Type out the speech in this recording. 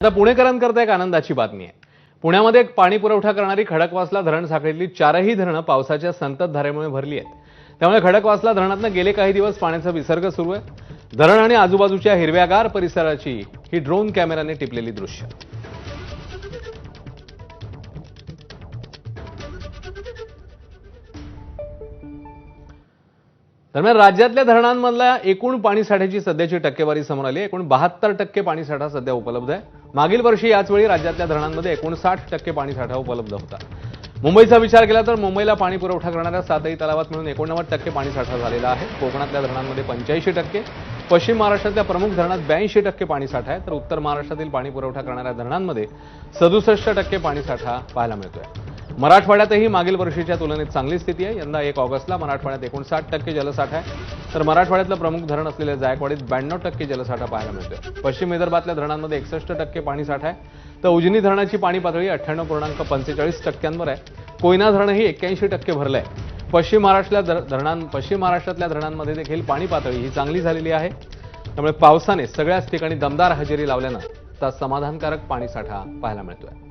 आता पुणेकरांकरता एक आनंदाची बातमी आहे. पुण्यामध्ये एक पाणी पुरवठा करणारी खडकवासला धरण साखळीतली चारही धरणं पावसाच्या संततधारेमुळे भरली आहेत. त्यामुळे खडकवासला धरणातनं गेले काही दिवस पाण्याचा विसर्ग सुरू आहे. धरण आणि आजूबाजूच्या हिरव्यागार परिसराची ही ड्रोन कॅमेऱ्याने टिपलेली दृश्य. दरम्यान राज्यातल्या धरणांमधल्या एकूण पाणीसाठ्याची सध्याची टक्केवारी समोर आली एकूण बहात्तर टक्के पाणीसाठा सध्या उपलब्ध आहे. मागील वर्षी याचवेळी राज्यातल्या धरणांमध्ये एकोणसाठ टक्के पाणीसाठा उपलब्ध होता. मुंबईचा विचार केला तर मुंबईला पाणी पुरवठा करणाऱ्या सातही तलावात मिळून एकोणनव्वद टक्के पाणीसाठा झालेला आहे. कोकणातल्या धरणांमध्ये पंच्याऐंशी टक्के पश्चिम महाराष्ट्रातल्या प्रमुख धरणात ब्याऐंशी टक्के पाणीसाठा आहे तर उत्तर महाराष्ट्रातील पाणी पुरवठा करणाऱ्या धरणांमध्ये सदुसष्ट टक्के पाणीसाठा पाहायला मिळतोय. मराठवाड्यातही मागील वर्षीच्या तुलनेत चांगली स्थिती आहे. यंदा एक ऑगस्टला मराठवाड्यात एकोणसाठ टक्के जलसाठा आहे. तर मराठवाड्यातलं प्रमुख धरण असलेल्या जायकवाडीत ब्याण्णव टक्के जलसाठा पाहायला मिळतोय. पश्चिम विदर्भातल्या धरणांमध्ये एकसष्ट टक्के पाणीसाठा आहे. तर उजनी धरणाची पाणी पातळी अठ्ठ्याण्णव पूर्णांक पंचेचाळीस टक्क्यांवर आहे. कोयना धरणही एक्क्याऐंशी टक्के भरलं आहे पश्चिम महाराष्ट्रातल्या धर- धरणां पश्चिम महाराष्ट्रातल्या धरणांमध्ये देखील पाणी पातळी ही चांगली झालेली आहे. त्यामुळे पावसाने सगळ्याच ठिकाणी दमदार हजेरी लावल्यानं आता समाधानकारक पाणीसाठा पाहायला मिळतोय.